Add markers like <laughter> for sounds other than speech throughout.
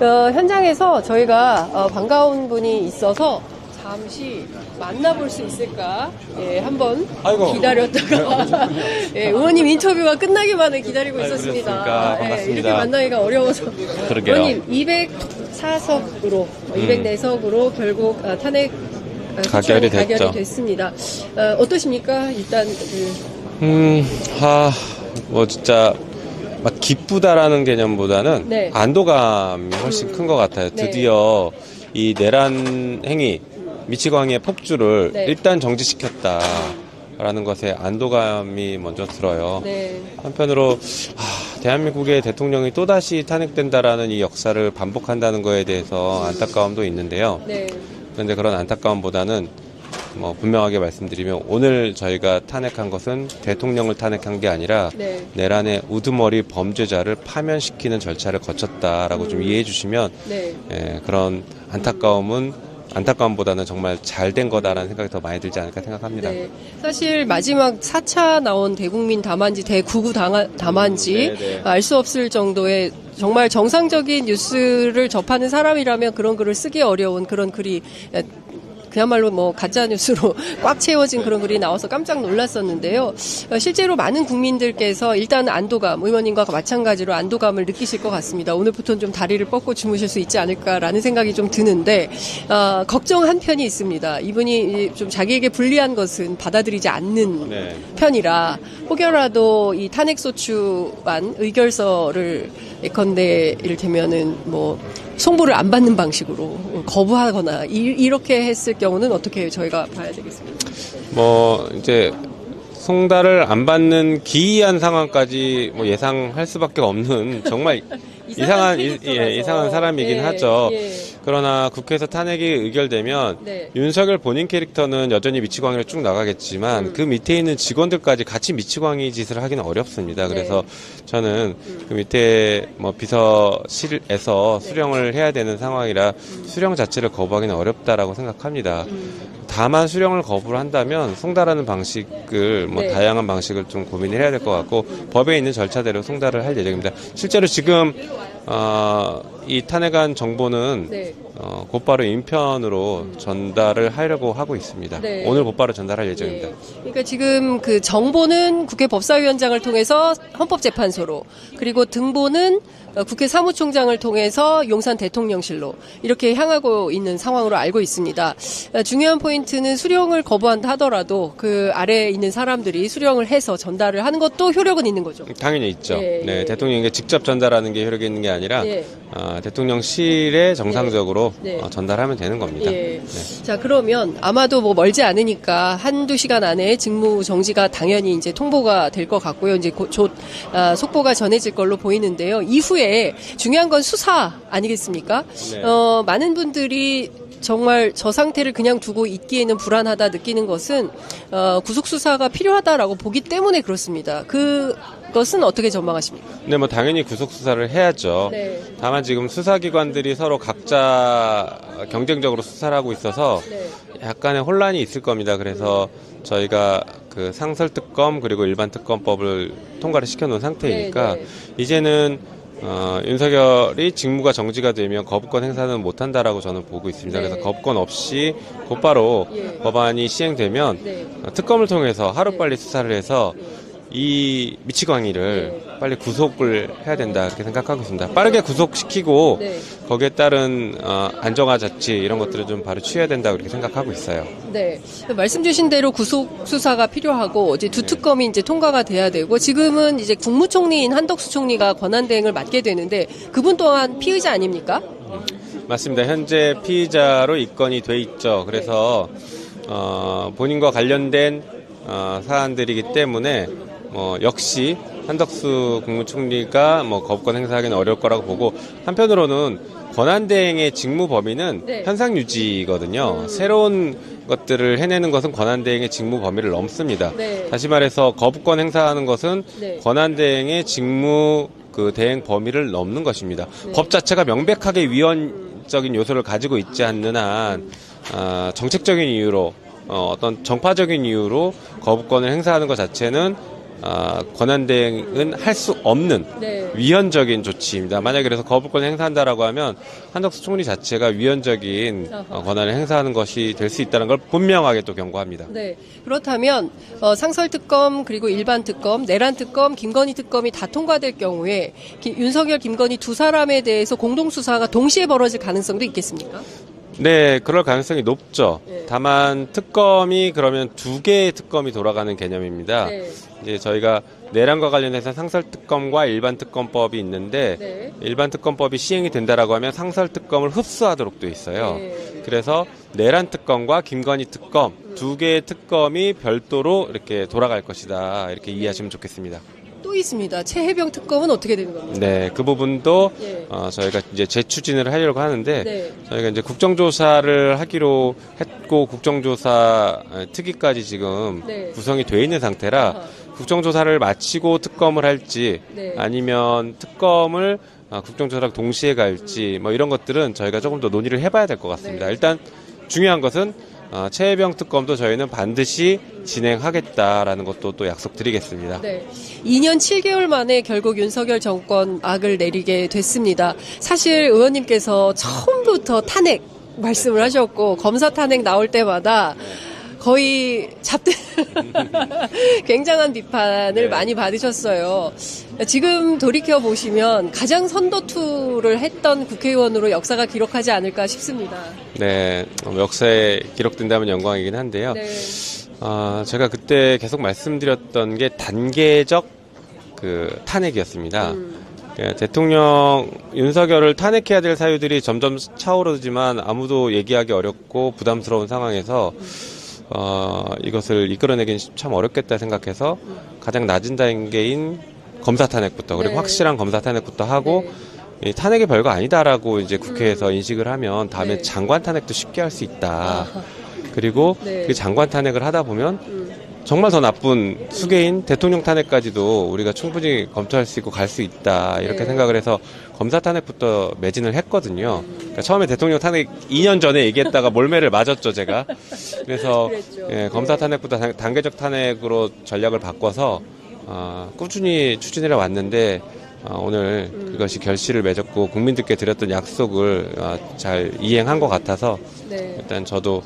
어, 현장에서 저희가 어, 반가운 분이 있어서 잠시 만나볼 수 있을까? 예, 한번 아이고. 기다렸다가 <laughs> 예, 의원님 인터뷰가 끝나기만을 기다리고 아이고, 있었습니다. 예. 이렇게 만나기가 어려워서. 그러게요. 의원님 204석으로, 음. 204석으로 결국 아, 탄핵 아, 가결이. 가결이 됐습니다. 어, 어떠십니까? 일단 그 음, 하, 뭐 진짜 막 기쁘다라는 개념보다는 네. 안도감이 훨씬 큰 것 같아요. 네. 드디어 이 내란 행위, 미치광이의 폭주를 네. 일단 정지시켰다 라는 것에 안도감이 먼저 들어요. 네. 한편으로 아, 대한민국의 대통령이 또다시 탄핵된다라는 이 역사를 반복한다는 거에 대해서 안타까움도 있는데요. 네. 그런데 그런 안타까움보다는 뭐 분명하게 말씀드리면 오늘 저희가 탄핵한 것은 대통령을 탄핵한 게 아니라 네. 내란의 우두머리 범죄자를 파면시키는 절차를 거쳤다라고 좀 이해해 주시면 네. 예, 그런 안타까움은 안타까움보다는 정말 잘 된 거다라는 생각이 더 많이 들지 않을까 생각합니다. 네. 사실 마지막 4차 나온 대국민 담화인지 대구구 담화인지 네, 네. 알수 없을 정도의 정말 정상적인 뉴스를 접하는 사람이라면 그런 글을 쓰기 어려운 그런 글이 그야말로 뭐 가짜 뉴스로 <laughs> 꽉 채워진 그런 글이 나와서 깜짝 놀랐었는데요. 어, 실제로 많은 국민들께서 일단 안도감, 의원님과 마찬가지로 안도감을 느끼실 것 같습니다. 오늘부터는 좀 다리를 뻗고 주무실 수 있지 않을까라는 생각이 좀 드는데 어, 걱정 한 편이 있습니다. 이분이 좀 자기에게 불리한 것은 받아들이지 않는 네. 편이라 혹여라도 이 탄핵소추안 의결서를 예컨대 이를테면은 뭐 송부를 안 받는 방식으로 거부하거나 이, 렇게 했을 경우는 어떻게 저희가 봐야 되겠습니까? 뭐 이제 송달을 안 받는 기이한 상황까지 뭐 예상할 수밖에 없는 정말 <laughs> 이상한 이-. 예, 이상한 사람이긴 예, 하죠. 예. 그러나 국회에서 탄핵이 의결되면 네. 윤석열 본인 캐릭터는 여전히 미치광이로 쭉 나가겠지만 음. 그 밑에 있는 직원들까지 같이 미치광이 짓을 하기는 어렵습니다. 네. 그래서 저는 음. 그 밑에 뭐 비서실에서 네. 수령을 해야 되는 상황이라 음. 수령 자체를 거부하기는 어렵다라고 생각합니다. 다만 수령을 거부를 한다면 송달하는 방식을 뭐 네. 다양한 방식을 좀 고민을 해야 될 것 같고 법에 있는 절차대로 송달을 할 예정입니다. 실제로 지금 어, 이 탄핵안 정보는 네. 어, 곧바로 인편으로 전달을 하려고 하고 있습니다. 네. 오늘 곧바로 전달할 예정입니다. 예. 그러니까 지금 그 정보는 국회 법사위원장을 통해서 헌법재판소로 그리고 등보는 어, 국회 사무총장을 통해서 용산 대통령실로 이렇게 향하고 있는 상황으로 알고 있습니다. 어, 중요한 포인트는 수령을 거부한다 하더라도 그 아래에 있는 사람들이 수령을 해서 전달을 하는 것도 효력은 있는 거죠. 당연히 있죠. 예, 네, 예. 대통령에게 직접 전달하는 게 효력이 있는 게 아니라 예. 어, 대통령실에 정상적으로 네. 어, 전달하면 되는 겁니다. 예. 네. 자, 그러면 아마도 뭐 멀지 않으니까 한두 시간 안에 직무 정지가 당연히 이제 통보가 될 것 같고요. 이제 곧, 곧 아, 속보가 전해질 걸로 보이는데요. 이후에 중요한 건 수사 아니겠습니까? 네. 어, 많은 분들이 정말 저 상태를 그냥 두고 있기에는 불안하다 느끼는 것은 어, 구속 수사가 필요하다라고 보기 때문에 그렇습니다. 그 것은 어떻게 전망하십니까? 근데 뭐 당연히 구속 수사를 해야죠. 네. 다만 지금 수사기관들이 서로 각자 경쟁적으로 수사를 하고 있어서 네. 약간의 혼란이 있을 겁니다. 그래서 저희가 그 상설 특검 그리고 일반 특검법을 통과를 시켜놓은 상태이니까 네, 네. 이제는 어, 윤석열이 직무가 정지가 되면 거부권 행사는 못한다라고 저는 보고 있습니다. 네. 그래서 거부권 없이 곧바로 예. 법안이 시행되면 네. 어, 특검을 통해서 하루빨리 수사를 해서 이 미치광이를 네. 빨리 구속을 해야 된다 그렇게 생각하고 있습니다. 빠르게 구속시키고 네. 거기에 따른 어, 안정화 자치 이런 것들을 좀 바로 취해야 된다 그렇게 생각하고 있어요. 네. 말씀 주신 대로 구속 수사가 필요하고 이제 두 네. 특검이 이제 통과가 돼야 되고 지금은 이제 국무총리인 한덕수 총리가 권한 대행을 맡게 되는데 그분 또한 피의자 아닙니까? 맞습니다. 현재 피의자로 입건이 돼 있죠. 그래서 어, 본인과 관련된 어, 사안들이기 때문에 뭐 역시 한덕수 국무총리가 뭐 거부권 행사하기는 어려울 거라고 보고 한편으로는 권한대행의 직무 범위는 네. 현상 유지거든요. 새로운 것들을 해내는 것은 권한대행의 직무 범위를 넘습니다. 네. 다시 말해서 거부권 행사하는 것은 네. 권한대행의 직무 그 대행 범위를 넘는 것입니다. 네. 법 자체가 명백하게 위헌적인 요소를 가지고 있지 않는 한 아, 정책적인 이유로 어, 어떤 정파적인 이유로 거부권을 행사하는 것 자체는 아, 권한 대행은 할 수 없는 네. 위헌적인 조치입니다. 만약에 그래서 거부권을 행사한다라고 하면 한덕수 총리 자체가 위헌적인 어, 권한을 행사하는 것이 될 수 있다는 걸 분명하게 또 경고합니다. 네. 그렇다면 어, 상설 특검 그리고 일반 특검, 내란 특검, 김건희 특검이 다 통과될 경우에 기- 윤석열, 김건희 두 사람에 대해서 공동 수사가 동시에 벌어질 가능성도 있겠습니까? 네, 그럴 가능성이 높죠. 네. 다만 특검이 그러면 두 개의 특검이 돌아가는 개념입니다. 네. 이제 저희가 내란과 관련해서 상설특검과 일반특검법이 있는데 네. 일반특검법이 시행이 된다라고 하면 상설특검을 흡수하도록 돼 있어요. 네. 그래서 내란 특검과 김건희 특검 두 개의 특검이 별도로 이렇게 돌아갈 것이다 이렇게 이해하시면 좋겠습니다. 또 있습니다. 최혜병 특검은 어떻게 되는 겁니까? 네, 그 부분도 예. 어, 저희가 이제 재추진을 하려고 하는데 네. 저희가 이제 국정조사를 하기로 했고 국정조사 어, 특위까지 지금 네. 구성이 돼 있는 상태라 아하. 국정조사를 마치고 특검을 할지 네. 아니면 특검을 어, 국정조사랑 동시에 갈지 뭐 이런 것들은 저희가 조금 더 논의를 해봐야 될 것 같습니다. 네. 일단 중요한 것은 어, 최혜병 특검도 저희는 반드시 진행하겠다라는 것도 또 약속드리겠습니다. 네. 2년 7개월 만에 결국 윤석열 정권 악을 내리게 됐습니다. 사실 의원님께서 처음부터 탄핵 말씀을 하셨고 검사 탄핵 나올 때마다 거의 잡대 <laughs> 굉장한 비판을 네. 많이 받으셨어요. 지금 돌이켜 보시면 가장 선도투를 했던 국회의원으로 역사가 기록하지 않을까 싶습니다. 네, 어, 역사에 기록된다면 영광이긴 한데요. 네. 아, 제가 그때 계속 말씀드렸던 게 단계적 그 탄핵이었습니다. 음. 예, 대통령 윤석열을 탄핵해야 될 사유들이 점점 차오르지만 아무도 얘기하기 어렵고 부담스러운 상황에서 어, 이것을 이끌어내긴 참 어렵겠다 생각해서 가장 낮은 단계인 검사 탄핵부터 그리고 네. 확실한 검사 탄핵부터 하고 네. 이 탄핵이 별거 아니다라고 이제 국회에서 인식을 하면 다음에 네. 장관 탄핵도 쉽게 할 수 있다. 아하. 그리고 네. 그 장관 탄핵을 하다 보면 음. 정말 더 나쁜 수계인 대통령 탄핵까지도 우리가 충분히 검토할 수 있고 갈 수 있다 이렇게 네. 생각을 해서 검사 탄핵부터 매진을 했거든요. 그러니까 처음에 대통령 탄핵 2년 전에 얘기했다가 몰매를 맞았죠 제가. 그래서. <laughs> 예, 검사 네. 탄핵부터 단- 단계적 탄핵으로 전략을 바꿔서 어, 꾸준히 추진해 왔는데 어, 오늘 음. 그것이 결실을 맺었고 국민들께 드렸던 약속을 어, 잘 이행한 것 같아서 네. 일단 저도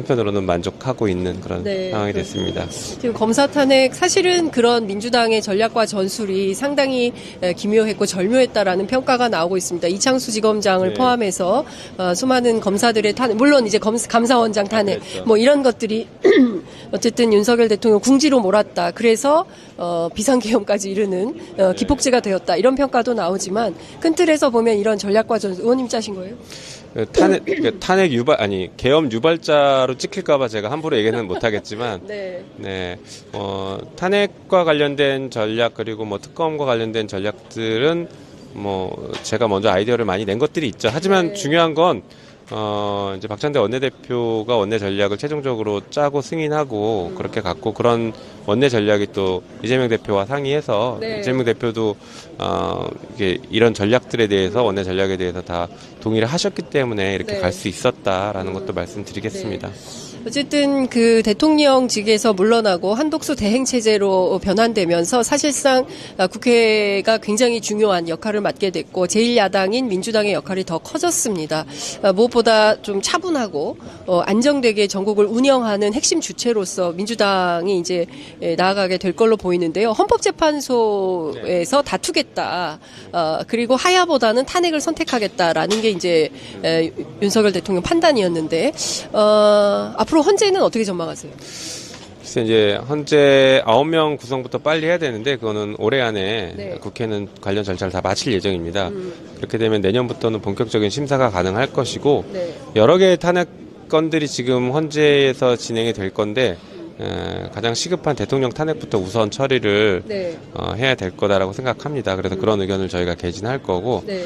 한편으로는 만족하고 있는 그런 네, 상황이 그렇습니다. 됐습니다. 지금 검사 탄핵 사실은 그런 민주당의 전략과 전술이 상당히 에, 기묘했고 절묘했다라는 평가가 나오고 있습니다. 이창수 지검장을 네. 포함해서 어, 수많은 검사들의 탄핵, 물론 이제 검, 감사원장 탄핵, 그랬죠. 뭐 이런 것들이 <clears throat> 어쨌든 윤석열 대통령 궁지로 몰았다. 그래서 어, 비상계엄까지 이르는 네. 어, 기폭제가 되었다. 이런 평가도 나오지만 큰 틀에서 보면 이런 전략과 전술, 의원님 짜신 거예요? 그 탄핵, 그 탄핵 유발, 아니, 계엄 유발자로 찍힐까봐 제가 함부로 얘기는 못하겠지만, <laughs> 네. 네, 어, 탄핵과 관련된 전략, 그리고 뭐 특검과 관련된 전략들은 뭐, 제가 먼저 아이디어를 많이 낸 것들이 있죠. 하지만 네. 중요한 건, 어, 이제 박찬대 원내대표가 원내 전략을 최종적으로 짜고 승인하고 그렇게 갖고 그런 원내 전략이 또 이재명 대표와 상의해서 네. 이재명 대표도 어, 이게 이런 전략들에 대해서 원내 전략에 대해서 다 동의를 하셨기 때문에 이렇게 네. 갈 수 있었다라는 것도 말씀드리겠습니다. 어쨌든 그 대통령직에서 물러나고 한독수 대행 체제로 변환되면서 사실상 아, 국회가 굉장히 중요한 역할을 맡게 됐고 제1야당인 민주당의 역할이 더 커졌습니다. 아, 무엇보다 좀 차분하고 어, 안정되게 전국을 운영하는 핵심 주체로서 민주당이 이제 예, 나아가게 될 걸로 보이는데요. 헌법재판소에서 다투겠다. 어, 그리고 하야보다는 탄핵을 선택하겠다라는 게 이제 에, 윤석열 대통령 판단이었는데 어, 앞으로 헌재는 어떻게 전망하세요? 그래서 이제 현재 9명 구성부터 빨리 해야 되는데 그거는 올해 안에 네. 국회는 관련 절차를 다 마칠 예정입니다. 음. 그렇게 되면 내년부터는 본격적인 심사가 가능할 것이고 네. 여러 개의 탄핵 건들이 지금 헌재에서 진행이 될 건데 에, 가장 시급한 대통령 탄핵부터 우선 처리를 네. 어, 해야 될 거다라고 생각합니다. 그래서 그런 의견을 저희가 개진할 거고 네.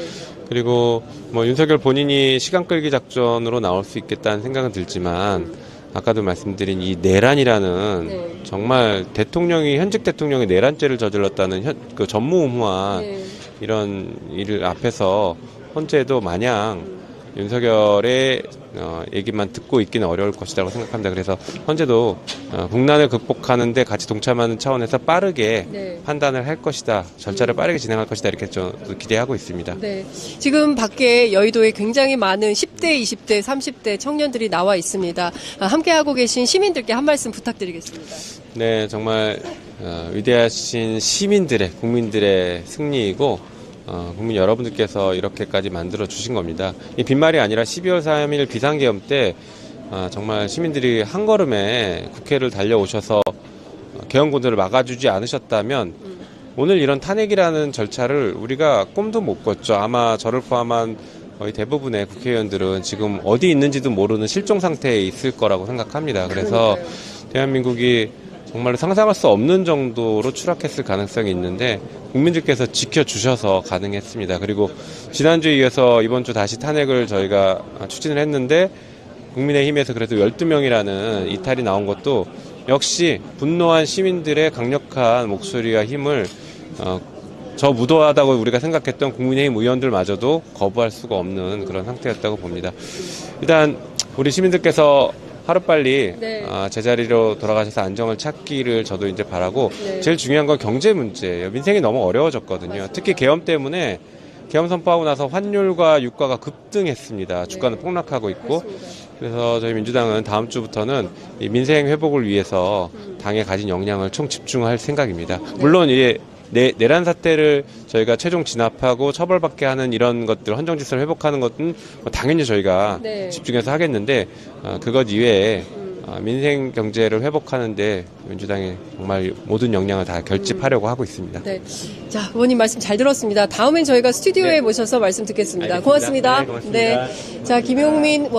그리고 뭐 윤석열 본인이 시간 끌기 작전으로 나올 수 있겠다는 생각은 들지만 아까도 말씀드린 이 내란이라는 네. 정말 대통령이 현직 대통령이 내란죄를 저질렀다는 현, 그 전무후무한 네. 이런 일을 앞에서 헌재도 마냥 윤석열의 어, 얘기만 듣고 있기는 어려울 것이라고 생각합니다. 그래서 현재도 어, 국난을 극복하는데 같이 동참하는 차원에서 빠르게 네. 판단을 할 것이다. 절차를 빠르게 진행할 것이다. 이렇게 좀 기대하고 있습니다. 네. 지금 밖에 여의도에 굉장히 많은 10대, 20대, 30대 청년들이 나와 있습니다. 아, 함께하고 계신 시민들께 한 말씀 부탁드리겠습니다. 네, 정말 어, 위대하신 시민들의 국민들의 승리이고 어, 국민 여러분들께서 이렇게까지 만들어 주신 겁니다. 이 빈말이 아니라 12월 3일 비상계엄 때 어, 정말 시민들이 한 걸음에 국회를 달려오셔서 어, 개헌군들을 막아주지 않으셨다면 오늘 이런 탄핵이라는 절차를 우리가 꿈도 못 꿨죠. 아마 저를 포함한 거의 대부분의 국회의원들은 지금 어디 있는지도 모르는 실종 상태에 있을 거라고 생각합니다. 그래서 대한민국이 정말로 상상할 수 없는 정도로 추락했을 가능성이 있는데 국민들께서 지켜주셔서 가능했습니다. 그리고 지난주에 이어서 이번 주 다시 탄핵을 저희가 추진을 했는데 국민의힘에서 그래도 12명이라는 이탈이 나온 것도 역시 분노한 시민들의 강력한 목소리와 힘을 어, 저 무도하다고 우리가 생각했던 국민의힘 의원들마저도 거부할 수가 없는 그런 상태였다고 봅니다. 일단 우리 시민들께서 하루빨리 네. 아, 제자리로 돌아가셔서 안정을 찾기를 저도 이제 바라고 네. 제일 중요한 건 경제 문제예요. 민생이 너무 어려워졌거든요. 특히 계엄 때문에 계엄 선포하고 나서 환율과 유가가 급등했습니다. 주가는 폭락하고 있고 네. 그렇습니다. 그래서 저희 민주당은 다음 주부터는 이 민생 회복을 위해서 당에 가진 역량을 총 집중할 생각입니다. 물론 이게 내, 내란 사태를 저희가 최종 진압하고 처벌받게 하는 이런 것들 헌정 질서를 회복하는 것은 뭐 당연히 저희가 네. 집중해서 하겠는데 어, 그것 이외에 어, 민생 경제를 회복하는데 민주당이 정말 모든 역량을 다 결집하려고 하고 있습니다. 네. 자, 의원님 말씀 잘 들었습니다. 다음엔 저희가 스튜디오에 네. 모셔서 말씀 듣겠습니다. 알겠습니다. 고맙습니다. 네, 고맙습니다. 네. 자, 김용민